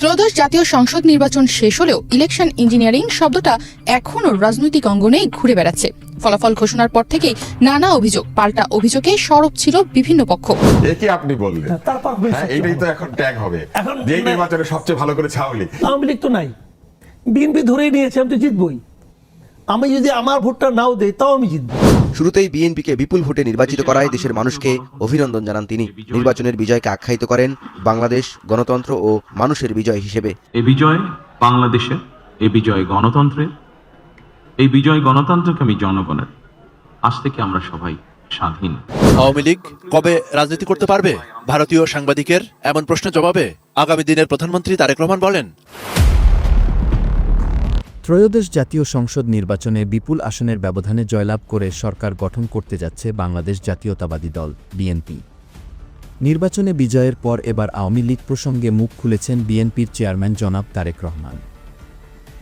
ত্রয়োদশ জাতীয় সংসদ নির্বাচন শেষ হলেও ইলেকশন ইঞ্জিনিয়ারিং শব্দটা এখনও রাজনৈতিক অঙ্গনে ঘুরে বেড়াচ্ছে। ফলাফল ঘোষণার পর থেকেই নানা অভিযোগ পাল্টা অভিযোগে সরব ছিল বিভিন্ন পক্ষ। এ কি আপনি বললেন? হ্যাঁ তো এখন ট্যাগ হবে। এখন যে নির্বাচনে সবচেয়ে ভালো করে ছাউলি আওয়ামী লীগ তো নাই। বিএনপি ধরেই নিয়েছে আমি তো জিতবই। আমি যদি আমার ভোটটা নাও দেই তাও আমি জিতবো শুরুতেই বিএনপিকে বিপুল ভোটে নির্বাচিত করায় দেশের মানুষকে অভিনন্দন জানান তিনি। নির্বাচনের বিজয়কে আখ্যায়িত করেন বাংলাদেশ গণতন্ত্র ও মানুষের বিজয় হিসেবে। এ বিজয় বাংলাদেশের এ বিজয় গণতন্ত্রের এই বিজয় গণতন্ত্রকামী জনগণের। আজ থেকে আমরা সবাই স্বাধীন। আওয়ামী লীগ কবে রাজনীতি করতে পারবে? ভারতীয় সাংবাদিকের এমন প্রশ্নের জবাবে আগামী দিনের প্রধানমন্ত্রী তারেক রহমান বলেন ত্রয়োদশ জাতীয় সংসদ নির্বাচনে বিপুল আসনের ব্যবধানে জয়লাভ করে সরকার গঠন করতে যাচ্ছে বাংলাদেশ জাতীয়তাবাদী দল, বিএনপি। নির্বাচনে বিজয়ের পর এবার আওয়ামী লীগ প্রসঙ্গে মুখ খুলেছেন বিএনপির চেয়ারম্যান জনাব তারেক রহমান।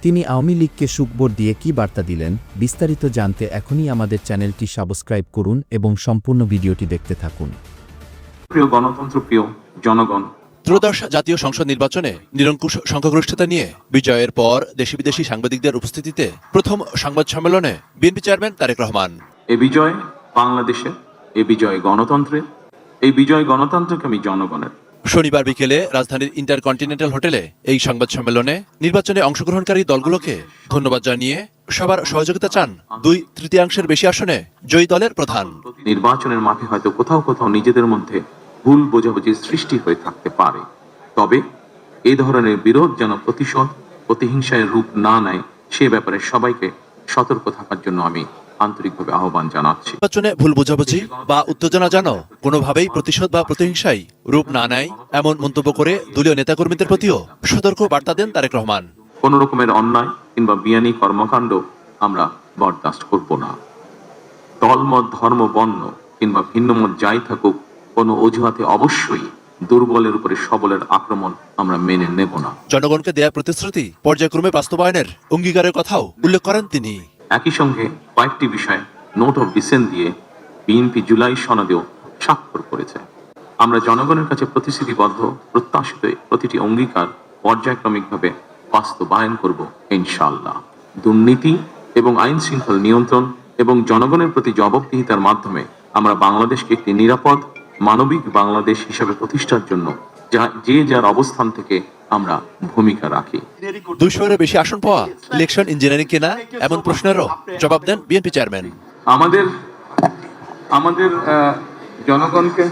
তিনি আওয়ামী লীগকে সুখবর দিয়ে কি বার্তা দিলেন, বিস্তারিত জানতে এখনই আমাদের চ্যানেলটি সাবস্ক্রাইব করুন এবং সম্পূর্ণ ভিডিওটি দেখতে থাকুন। প্রিয় গণতন্ত্র প্রিয় জনগণ ত্রয়োদশ জাতীয় সংসদ নির্বাচনে নিরঙ্কুশ সংখ্যাগরিষ্ঠতা নিয়ে বিজয়ের পর দেশি বিদেশি সাংবাদিকদের উপস্থিতিতে প্রথম সংবাদ সম্মেলনে বিএনপি চেয়ারম্যান তারেক রহমান। এ বিজয় বাংলাদেশের এ বিজয় গণতন্ত্রের এই বিজয় গণতন্ত্রকামী জনগণের। শনিবার বিকেলে রাজধানীর ইন্টারকন্টিনেন্টাল হোটেলে এই সংবাদ সম্মেলনে নির্বাচনে অংশগ্রহণকারী দলগুলোকে ধন্যবাদ জানিয়ে সবার সহযোগিতা চান দুই তৃতীয়াংশের বেশি আসনে জয়ী দলের প্রধান। নির্বাচনের মাঠে হয়তো কোথাও কোথাও নিজেদের মধ্যে ভুল বোঝাবুঝির সৃষ্টি হয়ে থাকতে পারে। তবে এই ধরনের বিরোধ যেন প্রতিশোধ প্রতিহিংসায় রূপ না নেয় সে ব্যাপারে সবাইকে সতর্ক থাকার জন্য আমি আন্তরিকভাবে আহ্বান জানাচ্ছি। নির্বাচনে ভুল বোঝাবুঝি বা উত্তেজনা যেন কোনোভাবেই প্রতিশোধ বা প্রতিহিংসাই রূপ না নেয় এমন মন্তব্য করে দলীয় নেতাকর্মীদের প্রতিও সতর্ক বার্তা দেন তারেক রহমান। কোন রকমের অন্যায় কিংবা বিয়ানি কর্মকাণ্ড আমরা বরদাস্ত করব না। দলমত ধর্ম বর্ণ কিংবা ভিন্নমত যাই থাকুক কোনো অজুহাতে অবশ্যই দুর্বলের উপরে সবলের আক্রমণ আমরা মেনে নেব না। জনগণকে দেয়া প্রতিশ্রুতি পর্যায়ক্রমে বাস্তবায়নের অঙ্গীকারের কথাও উল্লেখ করেন তিনি। একই সঙ্গে কয়েকটি বিষয়ে নোট অফ ডিসেন্ট দিয়ে বিএনপি জুলাই সনদেও স্বাক্ষর করেছে। আমরা জনগণের কাছে প্রতিশ্রুতিবদ্ধ প্রত্যাশিত প্রতিটি অঙ্গীকার পর্যায়ক্রমিকভাবে বাস্তবায়ন করব ইনশাল্লাহ দুর্নীতি এবং আইন শৃঙ্খলা নিয়ন্ত্রণ এবং জনগণের প্রতি জবাবদিহিতার মাধ্যমে আমরা বাংলাদেশকে একটি নিরাপদ মানবিক বাংলাদেশ হিসেবে প্রতিষ্ঠার জন্য যা যে যার অবস্থান থেকে আমরা ভূমিকা রাখি। দুইশোর বেশি আসন পাওয়া ইলেকশন ইঞ্জিনিয়ারিং কিনা এমন প্রশ্নেরও জবাব দেন বিএনপি চেয়ারম্যান। আমাদের আমাদের জনগণকে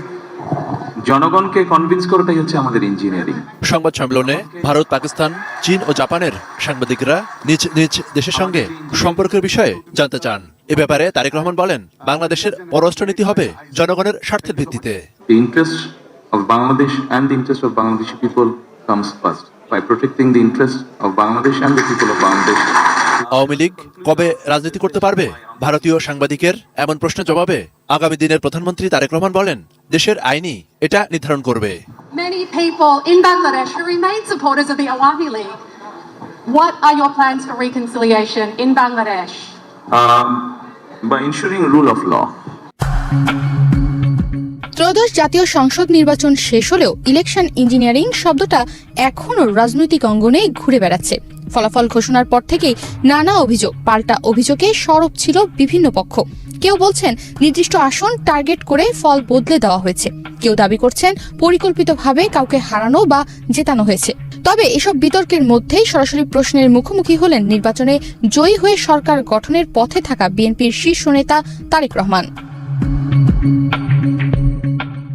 জনগণকে কনভিন্স করাটাই হচ্ছে আমাদের ইঞ্জিনিয়ারিং সংবাদ সম্মেলনে ভারত পাকিস্তান চীন ও জাপানের সাংবাদিকরা নিজ নিজ দেশের সঙ্গে সম্পর্কের বিষয়ে জানতে চান। এ ব্যাপারে তারেক রহমান বলেন বাংলাদেশের পররাষ্ট্র নীতি হবে জনগণের স্বার্থের ভিত্তিতে। আওয়ামী লীগ কবে রাজনীতি করতে পারবে? ভারতীয় সাংবাদিকের এমন প্রশ্নের জবাবে আগামী দিনের প্রধানমন্ত্রী তারেক রহমান বলেন দেশের আইনি এটা নির্ধারণ করবে। By ensuring rule of law, ত্রয়োদশ জাতীয় সংসদ নির্বাচন শেষ হলেও ইলেকশন ইঞ্জিনিয়ারিং শব্দটা এখনও রাজনৈতিক অঙ্গনে ঘুরে বেড়াচ্ছে। ফলাফল ঘোষণার পর থেকেই নানা অভিযোগ পাল্টা অভিযোগে সরব ছিল বিভিন্ন পক্ষ। কেউ বলছেন নির্দিষ্ট আসন টার্গেট করে ফল বদলে দেওয়া হয়েছে। কেউ দাবি করছেন পরিকল্পিতভাবে কাউকে হারানো বা জেতানো হয়েছে। তবে এসব বিতর্কের মধ্যেই সরাসরি প্রশ্নের মুখোমুখি হলেন নির্বাচনে জয়ী হয়ে সরকার গঠনের পথে থাকা বিএনপির শীর্ষ নেতা তারেক রহমান।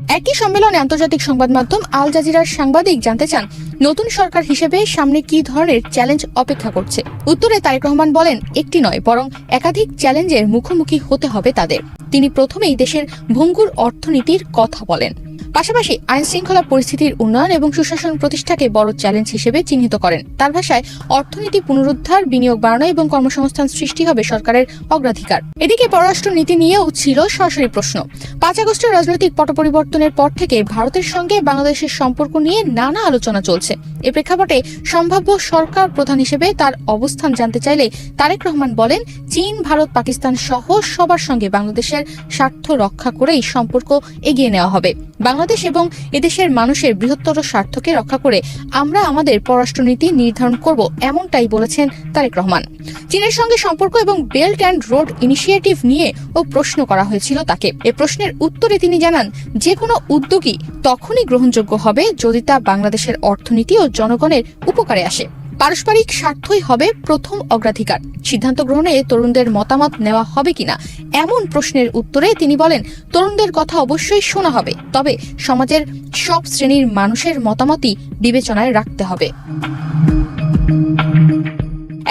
একই সম্মেলনে আন্তর্জাতিক সংবাদ মাধ্যম আল জাজিরার সাংবাদিক জানতে চান, নতুন সরকার হিসেবে সামনে কি ধরনের চ্যালেঞ্জ অপেক্ষা করছে? উত্তরে তারেক রহমান বলেন, একটি নয়, বরং একাধিক চ্যালেঞ্জের মুখোমুখি হতে হবে তাদের। তিনি প্রথমেই দেশের ভঙ্গুর অর্থনীতির কথা বলেন। পাশাপাশি আইন শৃঙ্খলা পরিস্থিতির উন্নয়ন এবং সুশাসন প্রতিষ্ঠাকে বড় চ্যালেঞ্জ হিসেবে চিহ্নিত করেন। তার ভাষায় অর্থনীতি পুনরুদ্ধার, বিনিয়োগ বাড়ানো এবং কর্মসংস্থান সৃষ্টি হবে সরকারের অগ্রাধিকার। এদিকে পররাষ্ট্র নীতি নিয়েও ছিল সরাসরি প্রশ্ন। পাঁচ আগস্টের রাজনৈতিক পট পরিবর্তনের পর থেকে ভারতের সঙ্গে বাংলাদেশের সম্পর্ক নিয়ে নানা আলোচনা চলছে। এ প্রেক্ষাপটে সম্ভাব্য সরকার প্রধান হিসেবে তার অবস্থান জানতে চাইলে তারেক রহমান বলেন, চীন, ভারত, পাকিস্তান সহ সবার সঙ্গে বাংলাদেশের স্বার্থ রক্ষা করেই সম্পর্ক এগিয়ে নেওয়া হবে। বাংলাদেশ বাংলাদেশ এবং এদেশের মানুষের বৃহত্তর স্বার্থকে রক্ষা করে আমরা আমাদের পররাষ্ট্রনীতি নির্ধারণ করব, এমনটাই বলেছেন তারেক রহমান। চীনের সঙ্গে সম্পর্ক এবং বেল্ট অ্যান্ড রোড ইনিশিয়েটিভ নিয়ে ও প্রশ্ন করা হয়েছিল তাকে। এ প্রশ্নের উত্তরে তিনি জানান, যে কোনো উদ্যোগই তখনই গ্রহণযোগ্য হবে যদি তা বাংলাদেশের অর্থনীতি ও জনগণের উপকারে আসে। পারস্পরিক স্বার্থই হবে প্রথম অগ্রাধিকার। সিদ্ধান্ত গ্রহণে তরুণদের মতামত নেওয়া হবে কিনা, এমন প্রশ্নের উত্তরে তিনি বলেন, তরুণদের কথা অবশ্যই শোনা হবে, তবে সমাজের সব শ্রেণির মানুষের মতামতই বিবেচনায় রাখতে হবে।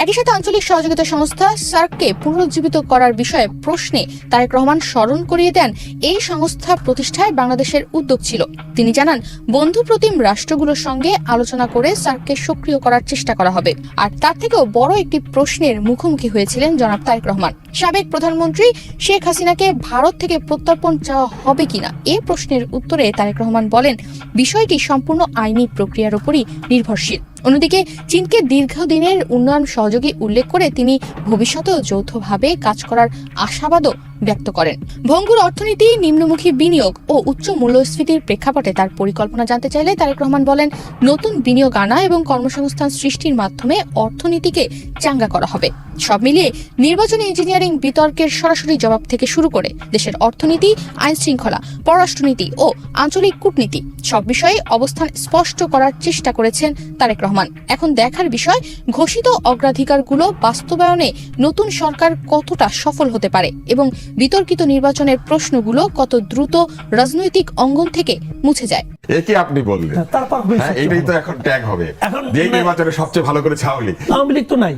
একই সাথে আঞ্চলিক সহযোগিতা সংস্থা সার্ককে পুনরুজ্জীবিত করার বিষয়ে প্রশ্নে তারেক রহমান স্মরণ করিয়ে দেন এই সংস্থা প্রতিষ্ঠায় বাংলাদেশের উদ্যোগ ছিল। তিনি জানান বন্ধুপ্রতিম রাষ্ট্রগুলোর সঙ্গে আলোচনা করে সার্ককে সক্রিয় করার চেষ্টা করা হবে। আর তার থেকেও বড় একটি প্রশ্নের মুখোমুখি হয়েছিলেন জনাব তারেক রহমান। সাবেক প্রধানমন্ত্রী শেখ হাসিনাকে ভারত থেকে প্রত্যর্পণ চাওয়া হবে কিনা এ প্রশ্নের উত্তরে তারেক রহমান বলেন, বিষয়টি সম্পূর্ণ আইনি প্রক্রিয়ার উপরই নির্ভরশীল। অন্যদিকে চীনকে দীর্ঘদিনের উন্নয়ন সহযোগী উল্লেখ করে তিনি ভবিষ্যতেও যৌথভাবে কাজ করার আশাবাদও ব্যক্ত করেন। ভঙ্গুর অর্থনীতি, নিম্নমুখী বিনিয়োগ ও উচ্চ মূল্যস্ফীতির প্রেক্ষাপটে তার পরিকল্পনা জানতে চাইলে তারেক রহমান বলেন, নতুন বিনিয়োগ আনা এবং কর্মসংস্থান সৃষ্টির মাধ্যমে অর্থনীতিকে চাঙ্গা করা হবে। সব মিলিয়ে নির্বাচনী ইঞ্জিনিয়ারিং বিতর্কের সরাসরি জবাব থেকে শুরু করে দেশের অর্থনীতি আইন শৃঙ্খলা পররাষ্ট্রনীতি ও আঞ্চলিক কূটনীতি সব বিষয়ে অবস্থান স্পষ্ট করার চেষ্টা করেছেন তারেক রহমান। এখন দেখার বিষয় ঘোষিত অগ্রাধিকারগুলো বাস্তবায়নে নতুন সরকার কতটা সফল হতে পারে এবং বিতর্কিত নির্বাচনের প্রশ্নগুলো কত দ্রুত রাজনৈতিক অঙ্গন থেকে মুছে যায়। এ কি আপনি বললেন? হ্যাঁ, তার হ্যাঁ এইটাই তো এখন ট্যাগ হবে। যে নির্বাচনে সবচেয়ে ভালো করে ছাউলি আওয়ামী লীগ তো নাই।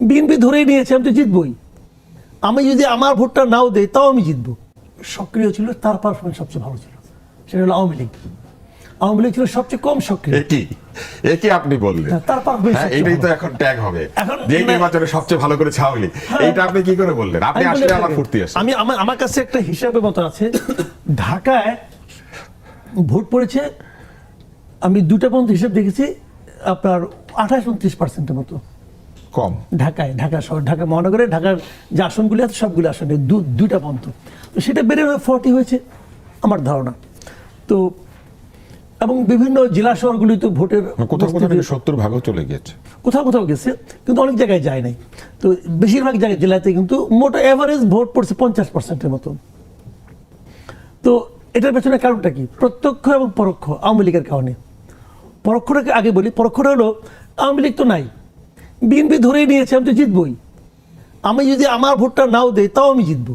বিএনপি ধরেই নিয়েছে আমি তো জিতবই। আমি যদি আমার ভোটটা নাও দেই তাও আমি জিতবো। সক্রিয় ছিল তার পারফরমেন্স সবচেয়ে ভালো ছিল। সেটা হলো আওয়ামী লীগ। আওয়ামী লীগ ছিল সবচেয়ে কম সক্রিয়। এ কি এ কি আপনি বললেন। হ্যাঁ, তার পারফরমেন্স হ্যাঁ সবচেয়ে তো এখন ট্যাগ হবে। যে নির্বাচনে সবচেয়ে ভালো করে ছাউলি এইটা আপনি কি করে বললেন? আপনি আসলে আমার ফুর্তি আসে আমি আমার আমার কাছে একটা হিসাবের মতো আছে। ঢাকায় ভোট পড়েছে আমি দুটা পর্যন্ত হিসাব দেখেছি আপনার আঠাশ উনত্রিশ পার্সেন্টের মতো। কম। ঢাকায় ঢাকা শহর ঢাকা মহানগরে ঢাকার যে আসনগুলি আছে সবগুলো আসনে দু- দুইটা পর্যন্ত তো সেটা বেড়ে ফর্টি হয়েছে আমার ধারণা। তো এবং বিভিন্ন জেলা শহরগুলি তো ভোটের কোথাও কোথাও উপস্থিতি- সত্তর ভাগও চলে গেছে। কোথাও কোথাও গেছে কিন্তু অনেক জায়গায় যায় নাই। তো বেশিরভাগ জায়গায় জেলাতে কিন্তু মোট এভারেজ ভোট পড়ছে পঞ্চাশ পার্সেন্টের মতো। তো এটার পেছনে কারণটা কি? প্রত্যক্ষ এবং পরোক্ষ আওয়ামী লীগের কারণে। পরোক্ষটাকে আগে বলি পরোক্ষটা হলো আওয়ামী লীগ তো নাই। বিএনপি ধরেই নিয়েছে, আমি তো জিতবই। আমি যদি আমার ভোটটা নাও দেই, তাও আমি জিতবো।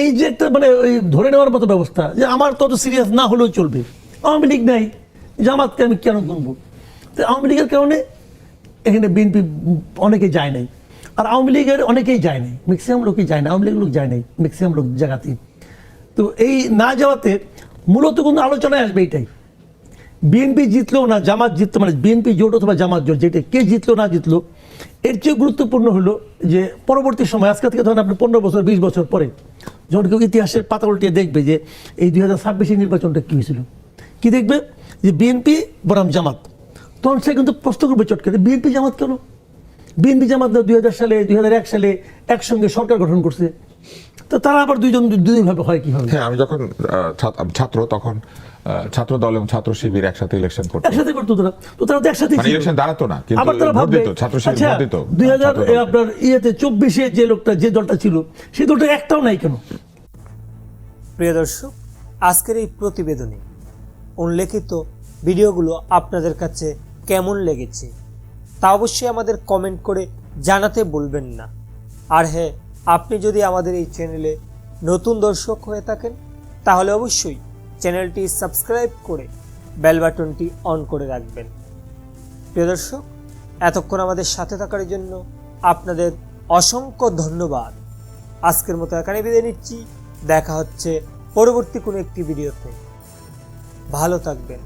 এই যে একটা মানে ওই ধরে নেওয়ার মতো ব্যবস্থা, যে আমার তত সিরিয়াস না হলেও চলবে। আওয়ামী লীগ নাই, জামাতকে আমি কেন গুনবো? তো আওয়ামী লীগের কারণে এখানে বিএনপি অনেকে যায় নাই। আর আওয়ামী লীগের অনেকেই যায় নাই। ম্যাক্সিমাম লোকই যায় না আওয়ামী লীগের লোক যায় নাই ম্যাক্সিমাম লোক জায়গাতেই। তো এই না যাওয়াতে মূলত কোনো আলোচনায় আসবে এইটাই বিএনপি জিতলো না, জামাত জিতলো মানে বিএনপি জোট অথবা জামাত জোট, যেটা কে জিতলো, না জিতলো, এর চেয়ে গুরুত্বপূর্ণ হলো যে পরবর্তী সময়, আজকে থেকে ধরেন আপনি পনেরো বছর, বিশ বছর পরে, যখন কেউ ইতিহাসের পাতা উল্টিয়ে দেখবে যে এই দুই হাজার ছাব্বিশের নির্বাচনটা কী হয়েছিল, কী দেখবে? যে বিএনপি বরাম জামাত। তখন সে কিন্তু প্রশ্ন করবে চটকে বিএনপি জামাত কেন? বিএনপি জামাত দুই হাজার সালে, দুই হাজার এক সালে একসঙ্গে সরকার গঠন করছে। তো তারা আবার দুইজন দুইভাবে হয় কীভাবে? হ্যাঁ আমি যখন ছাত্র- তখন ছাত্র দল এবং ছাত্র শিবির একসাথে ইলেকশন করতো। একসাথে করতো তারা। তো তারা তো একসাথে মানে ইলেকশন দাঁড়াতো না কিন্তু আবার তারা ভোট ভাববে দিত ছাত্র শিবির ভোট দিত দুই হাজার ছাত্র দল। আপনার ইয়েতে চব্বিশে যে লোকটা যে দলটা ছিল সেই দলটা একটাও নাই কেন? প্রিয় দর্শক আজকের এই প্রতিবেদনে উল্লেখিত ভিডিওগুলো আপনাদের কাছে কেমন লেগেছে তা অবশ্যই আমাদের কমেন্ট করে জানাতে বলবেন না। আর হ্যাঁ আপনি যদি আমাদের এই চ্যানেলে নতুন দর্শক হয়ে থাকেন, তাহলে অবশ্যই চ্যানেলটি সাবস্ক্রাইব করে বেল বাটনটি অন করে রাখবেন। প্রিয় দর্শক, এতক্ষণ আমাদের সাথে থাকার জন্য আপনাদের অসংখ্য ধন্যবাদ। আজকের মতো এখানে বিদায় নিচ্ছি। দেখা হচ্ছে পরবর্তী কোনো একটি ভিডিওতে। ভালো থাকবেন।